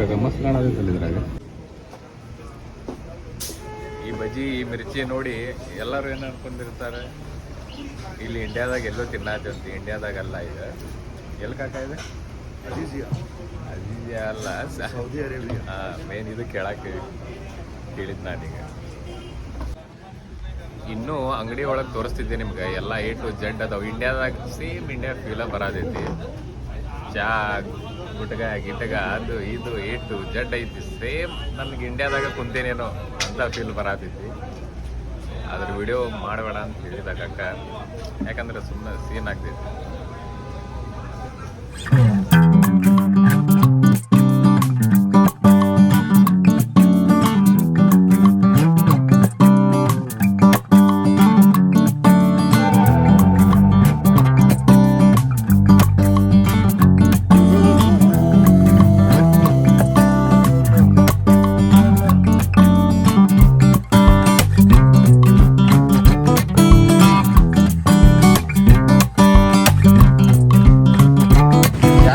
ಕಾಕ ಮಸ್ತ್ ಕಾಣೋದಿತ್ತಲ್ಲ ಇದ್ರಾಗ ಈ ಬಜ್ಜಿ ಈ ಮಿರ್ಚಿ ನೋಡಿ ಎಲ್ಲರೂ ಏನು ಅನ್ಕೊಂಡಿರ್ತಾರೆ? ಇಲ್ಲಿ ಇಂಡಿಯಾದಾಗ ಎಲ್ಲೋ ಇಂಡಿಯಾದಾಗ ಅಲ್ಲಾ ಈಗ ಎಲ್ಲಿ ಕಾಕ ಇದೆ? ಅಜೀಜಿಯಾ. ಅಜಿಜಾ ಅಲ್ಲ ಸೌದಿ ಅರೇಬಿಯಾ. ಮೇನ್ ಇದು ಕೇಳಕ್ಕೆ ಕೇಳಿದ್ ನಾನೀಗ ಇನ್ನೂ ಅಂಗಡಿ ಒಳಗೆ ತೋರಿಸ್ತಿದ್ದೆ ನಿಮ್ಗೆ ಎಲ್ಲ ಏಟು ಟು ಜೆಡ್ ಅದಾವ. ಇಂಡಿಯಾದಾಗ ಸೇಮ್ ಇಂಡಿಯಾ ಫೀಲ ಬರೋದೈತಿ ಚಾ ಗುಟ್ಗ, ಗಿಟ್ಗ, ಅದು ಇದು, ಏಟು ಜಡ್ ಐತಿ ಸೇಮ್ ನನ್ಗೆ ಇಂಡಿಯಾದಾಗ ಕುಂತೇನೇನೋ ಅಂತ ಫೀಲ್ ಬರತೈತಿ ಅದ್ರ ವಿಡಿಯೋ ಮಾಡಬೇಡ ಅಂತ ಹೇಳಿದ ಅಕ್ಕ ಯಾಕಂದ್ರೆ ಸುಮ್ಮನೆ ಸೀನ್ ಆಗ್ತೈತಿ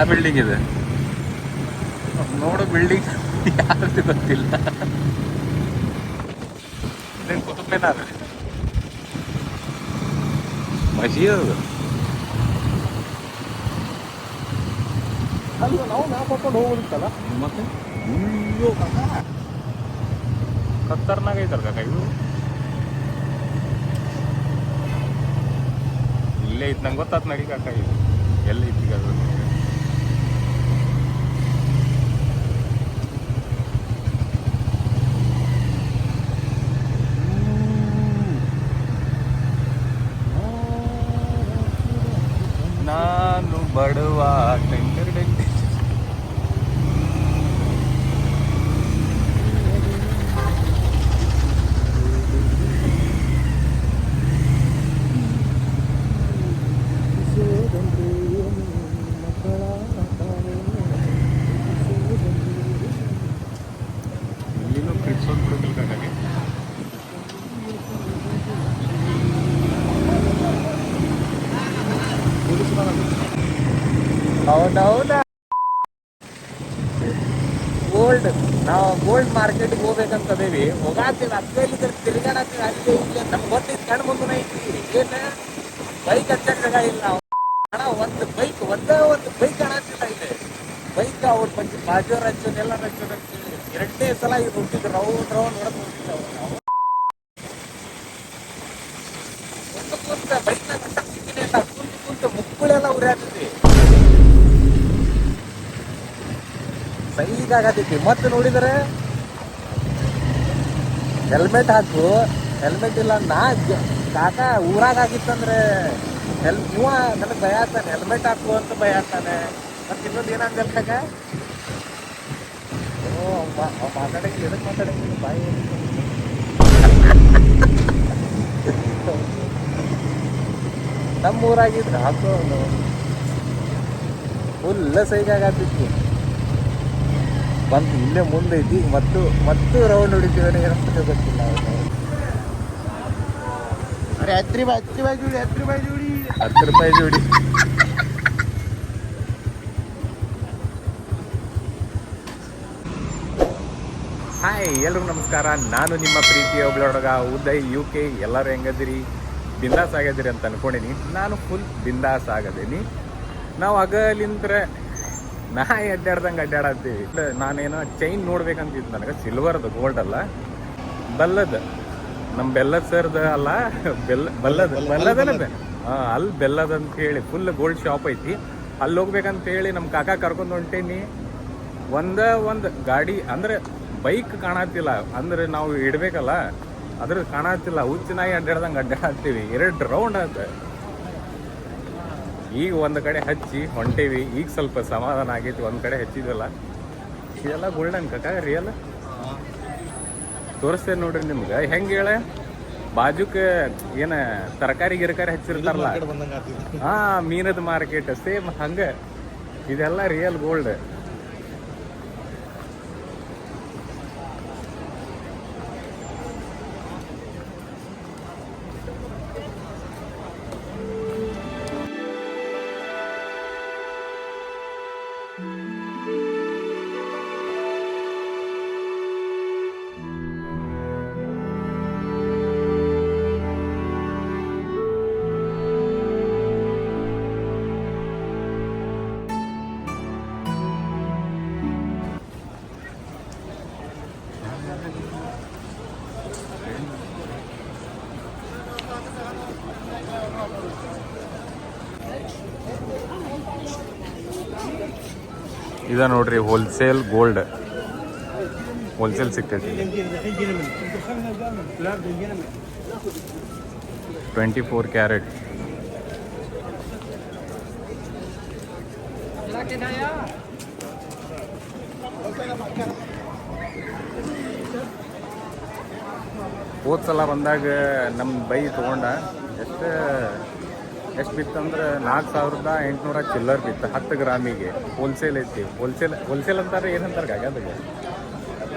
ಬಿಲ್ಡಿಂಗ್ ಇದೆ. ನೋಡೋ ಬಿಲ್ಡಿಂಗ್ ಯಾರು ಗೊತ್ತಿಲ್ಲ. ಮಸೀದ್ ಅದು. ಅಲ್ವ ನಾವು ನಾ ಹೋಗೋದಿತ್ತಲ್ಲ? ಮತ್ತೆ? ಅಯ್ಯೋ ಕಾಕ. ಕತ್ತರ್ನಾಗ ಐತಲ್ಲ ಕಾಕ ಇದು ಇಲ್ಲೇ ಐತ್ ನಂಗೆ ಗೊತ್ತಾತ್ ನಡಿ ಕಾಕ ಇದು ಎಲ್ಲಿ ಐತಿ ಅದು? ಬಿಡೋದಿಲ್ಲ ಕಾಕಾಗೆ ಹೌದೌದಾ ಗೋಲ್ಡ್ ನಾವು ಗೋಲ್ಡ್ ಮಾರ್ಕೆಟ್ಗೆ ಹೋಗ್ಬೇಕಂತದೇವಿ. ಹೋಗಾತೀವಿ ಅತ್ತೆ ಇಲ್ಲಿ ತಿರುಗಾಡತ್ತೀವಿ ಅಲ್ಲಿ ಇಲ್ಲಿ ನಮ್ಗೆ ಗೊತ್ತಿದ್ದು ಕಣ್ಣು ಮುಂದೆ ಐತಿ. ಏನು? ಬೈಕ್ ಹಚ್ಚಕ್ ಇಲ್ಲ ಅಣ್ಣ, ಒಂದು ಬೈಕ್ ಒಂದೇ ಒಂದು ಬೈಕ್ ಕಾಣತ್ತಿಲ್ಲ ಇಲ್ಲಿ. ಬೈಕ್ ಅವ್ರ ಬಗ್ಗೆ ಬಾಜು ಹಚ್ಚೋದೆಲ್ಲ ಹಚ್ಚೋದು ಎರಡನೇ ಸಲ ಈಗ ಹುಟ್ಟಿದ್ರು ರೌಂಡ್ ರೌಂಡ್ ಹೊಡೆದು ಹೋಗಿದ್ದವು ನಾವು ಒಂದು ಕುಂತ ಬೈಕ್ನ ಸಿಕ್ಕಿನೇ ಅಂತ ಕುಂತು ಕುಂತು ಮುಕ್ಕುಳೆಲ್ಲ ಉರಿಯಾಗ್ತೈತಿ ಸೈಗಾಗತೈತಿ ಮತ್ತೆ ನೋಡಿದರೆ ಹೆಲ್ಮೆಟ್ ಹಾಕು, ಹೆಲ್ಮೆಟ್ ಇಲ್ಲ ನಾ ಕಾಕ ಊರಾಗ ಆಗಿತ್ತಂದ್ರೆ ಹೆಲ್ ಇವ ನನಗೆ ಭಯ ಆಗ್ತಾನೆ. ಹೆಲ್ಮೆಟ್ ಹಾಕು ಅಂತ ಭಯ ಆಗ್ತಾನೆ. ಮತ್ತೆ ಇನ್ನೊಂದು ಏನಂದ್ರೆ ಕಾಕ? ಎದಕ್ಕೆ ಮಾತಾಡಕ್ಕೆ ಬಾಯಿ ನಮ್ಮ ಊರಾಗಿದ್ರೆ ಹಾಕೋ ಅವನು ಫುಲ್ ಸೈಗಾಗತ್ತಿತ್ತು ಬಂತು ಇಲ್ಲೇ ಮುಂದೆ ಇದ್ದಿ ಮತ್ತು ಮತ್ತು ರೌಂಡ್ ಹೊಡಿತೀವನೇ ಏನಂತ ಗೊತ್ತಿಲ್ಲ ಅರೆ ಹತ್ತು ರೂಪಾಯಿ ಹತ್ತು ರೂಪಾಯಿ ಜೋಡಿ ಹತ್ತು ರೂಪಾಯಿ ಜೋಡಿ. ಹತ್ತು ರೂಪಾಯಿ ಜೋಡಿ. ಹಾಯ್ ಎಲ್ರಿಗೂ ನಮಸ್ಕಾರ. ನಾನು ನಿಮ್ಮ ಪ್ರೀತಿಯ ಒಬ್ಬಳೊಡಗ ಉದಯ್ ಯು ಕೆ ಎಲ್ಲರೂ ಹೆಂಗದಿರಿ? ಬಿಂದಾಸ್ ಆಗದಿರಿ ಅಂತ ಅನ್ಕೊಂಡಿನಿ. ನಾನು ಫುಲ್ ಬಿಂದಾಸ್ ಆಗದೀನಿ. ನಾವು ಹಗಲಿಂತ್ರ ನಾ ಅಡ್ಡಾಡ್ದಂಗೆ ಅಡ್ಡಾಡತ್ತೀವಿ ನಾನೇನೋ ಚೈನ್ ನೋಡ್ಬೇಕಂತಿದ್ದು ನನಗೆ. ಸಿಲ್ವರ್ದು ಗೋಲ್ಡ್ ಅಲ್ಲ. ಬೆಲ್ಲದ. ನಮ್ಮ ಬೆಲ್ಲದ ಸರ್ದು ಅಲ್ಲ ಬೆಲ್ಲ ಬಲ್ಲದ. ಬಲ್ಲದನ ಹಾಂ ಅಲ್ಲಿ ಬೆಲ್ಲದ. ಅಂತ ಹೇಳಿ ಫುಲ್ ಗೋಲ್ಡ್ ಶಾಪ್ ಐತಿ. ಅಲ್ಲಿ ಹೋಗ್ಬೇಕಂತ ಹೇಳಿ ನಮ್ಮ ಕಾಕ ಕರ್ಕೊಂಡು ಹೊಂಟೇನಿ. ಒಂದ ಒಂದು ಗಾಡಿ ಅಂದ್ರೆ ಬೈಕ್ ಕಾಣತ್ತಿಲ್ಲ. ಅಂದ್ರೆ ನಾವು ಇಡ್ಬೇಕಲ್ಲ ಅದ್ರ ಕಾಣತ್ತಿಲ್ಲ. ಹುಚ್ಚು ನಾಯಿ ಅಡ್ಡಾಡ್ದಂಗೆ ಅಡ್ಡಾಡ್ತೀವಿ. ಎರಡು ರೌಂಡ್ ಆತ. ಈಗ ಒಂದು ಕಡೆ ಹಚ್ಚಿ ಹೊಂಟೇವಿ. ಈಗ ಸ್ವಲ್ಪ ಸಮಾಧಾನ ಆಗೈತಿ. ಒಂದು ಕಡೆ ಹಚ್ಚಿದ್ವಲ್ಲ ಇದೆಲ್ಲ ಗೋಲ್ಡನ್ ಕಕ್ಕ ರಿಯಲ್ ತೋರಿಸ್ತೇನೆ ನೋಡ್ರಿ ನಿಮ್ಗೆ. ಹೆಂಗೆ ಹೇಳ? ಬಾಜುಕ್ ಏನ ತರಕಾರಿ ಗಿರಕಾರಿ ಹಚ್ಚಿರ್ತಾರಲ್ಲ. ಹಾ ಮೀನದ ಮಾರ್ಕೆಟ್ ಸೇಮ್ ಹಂಗ. ಇದೆಲ್ಲ ರಿಯಲ್ ಗೋಲ್ಡ್ ಇದ ನೋಡ್ರಿ ಹೋಲ್ಸೇಲ್ ಗೋಲ್ಡ್ ಹೋಲ್ಸೇಲ್ ಸಿಗ್ತೈತಿ ಟ್ವೆಂಟಿ ಫೋರ್ ಕ್ಯಾರೆಟ್ ಹೋದ ಸಲ ಬಂದಾಗ ನಮ್ಮ ಬೈ ತೊಗೊಂಡ, ಎಷ್ಟು ಎಷ್ಟು ಬಿತ್ತಂದ್ರೆ ನಾಲ್ಕು ಸಾವಿರದ ಎಂಟುನೂರ ಚಿಲ್ಲರ್ ಬಿತ್ತು ಹತ್ತು ಗ್ರಾಮಿಗೆ. ಹೋಲ್ಸೇಲ್ ಐತಿ. ಹೋಲ್ಸೇಲ್ ಹೋಲ್ಸೇಲ್ ಅಂತಾರೆ ಏನಂತಾರೆ ಗಾಗದಾಗೆ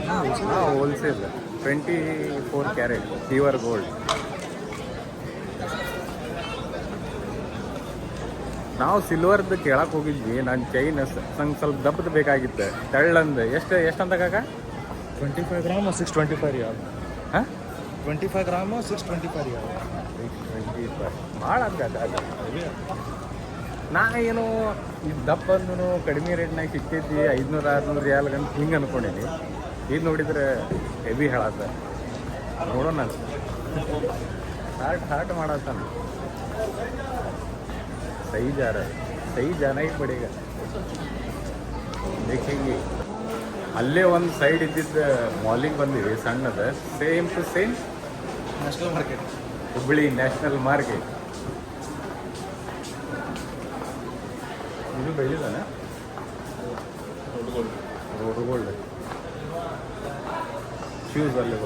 ಹಾಂ wholesale twenty four carat fever gold ನಾವು ಸಿಲ್ವರ್ದು ಕೇಳಕ್ಕೆ ಹೋಗಿದ್ವಿ. ನಾನು ಚೈನ್ ನಂಗೆ ಸ್ವಲ್ಪ ದಪ್ಪದ ಬೇಕಾಗಿತ್ತು. ತೆಳ್ಳಂದು. ಎಷ್ಟು ಎಷ್ಟು ಅಂತ ಕಾಕ twenty five gram six twenty five ಯಾವ ಹಾಂ? Twenty five gram six twenty five twenty five ಭಾಳ ಆಗಲ್ಲ ನಾ ಏನು ಈ ದಪ್ಪ ಅಂದ್ರೂ ಕಡಿಮೆ ರೇಟ್ನಾಗ ಸಿಕ್ತೈತಿ ಐದುನೂರು ಆರುನೂರು ರಿಯಾಲ್ಗೆ ಅಂತ ಹಿಂಗೆ ಅಂದ್ಕೊಂಡೀನಿ ಇದು ನೋಡಿದರೆ ಹೆವಿ ಹೇಳತ್ತ ನೋಡೋಣ ಹಾಟ್ ಹಾಟ್ ಮಾಡತ್ತಾನ ಸೈ ಜಾರ ಸೈ ಜನ ಈಗ ಬೇಕಿಗೆ ಅಲ್ಲೇ ಒಂದು ಸೈಡ್ ಇದ್ದಿದ್ದ ಮಾಲಿಗೆ ಬಂದಿವಿ ಸಣ್ಣದ same to same national market Hubballi national market ಇದು ಬೆಳಿದಾನ ರೋಡ್ ಗೋಲ್ಡ್ ಶೂಸ್ ಅಲ್ಲಿ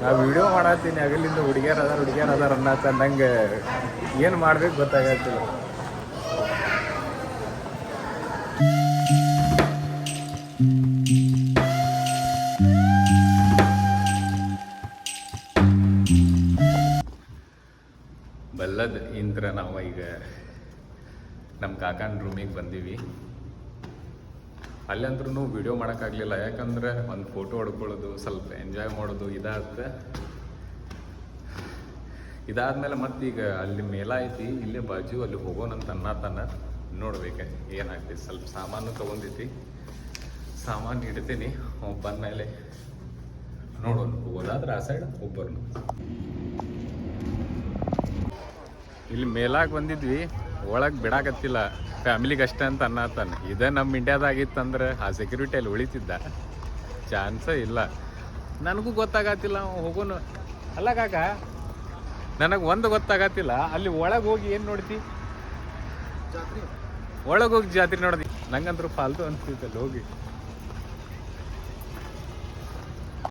ನಾ ವಿಡಿಯೋ ಮಾಡತ್ತೀನಿ. ಅಗಲಿಂದ ಹುಡುಗಿಯರ್ ಅದಾರ ಹುಡುಗಿಯರ್ ಅದಾರ ಅನ್ನತ್ತ ನಂಗೆ ಏನು ಮಾಡ್ಬೇಕು ಗೊತ್ತಾಗತ್ತಿಲ್ಲ. ಇಂದ್ರ ನಾವು ಈಗ ನಮ್ಮ ಕಾಕನ ರೂಮಿಗೆ ಬಂದೀವಿ. ಅಲ್ಲಂದ್ರೂ ವಿಡಿಯೋ ಮಾಡೋಕ್ಕಾಗಲಿಲ್ಲ, ಯಾಕಂದ್ರೆ ಒಂದು ಫೋಟೋ ಹೊಡ್ಕೊಳ್ಳೋದು, ಸ್ವಲ್ಪ ಎಂಜಾಯ್ ಮಾಡೋದು ಇದಾದ ಇದಾದ್ಮೇಲೆ ಮತ್ತೀಗ ಅಲ್ಲಿ ಮೇಲ ಐತಿ ಇಲ್ಲೇ ಬಾಜು ಅಲ್ಲಿ ಹೋಗೋಣಂತ ಅನ್ನತಾನ ನೋಡ್ಬೇಕು ಏನಾಗ್ತೈತಿ ಸ್ವಲ್ಪ ಸಾಮಾನು ತೊಗೊಂಡೈತಿ ಸಾಮಾನು ಇಡ್ತೀನಿ, ಅವ್ನು ಬಂದಮೇಲೆ ನೋಡೋಣ. ಹೋಗೋದಾದ್ರೆ ಆ ಸೈಡ್ ಒಬ್ಬರನ್ನು ಇಲ್ಲಿ ಮೇಲಾಗ ಬಂದಿದ್ವಿ ಒಳಗೆ ಬಿಡಾಕತ್ತಿಲ್ಲ. ಫ್ಯಾಮಿಲಿಗೆ ಅಷ್ಟೇ ಅಂತ ಅನ್ನತ್ತಾನೆ ಇದೇ ನಮ್ಮ ಇಂಡಿಯಾದಾಗಿತ್ತಂದ್ರೆ ಆ ಸೆಕ್ಯೂರಿಟಿ ಅಲ್ಲಿ ಉಳಿತಿದ್ದ. ಚಾನ್ಸೇ ಇಲ್ಲ. ನನಗೂ ಗೊತ್ತಾಗತ್ತಿಲ್ಲ ಹೋಗೋನು. ಅಲ್ಲ ಕಾಕ ನನಗೆ ಒಂದು ಗೊತ್ತಾಗತ್ತಿಲ್ಲ ಅಲ್ಲಿ ಒಳಗೆ ಹೋಗಿ ಏನು ನೋಡ್ತಿ? ಒಳಗೆ ಹೋಗಿ ಜಾತ್ರೆ ನೋಡ್ದಿ. ನಂಗಂತೂ ಫಾಲ್ತು ಅನ್ಸ್ತಿತ್ತಲ್ಲಿ ಹೋಗಿ.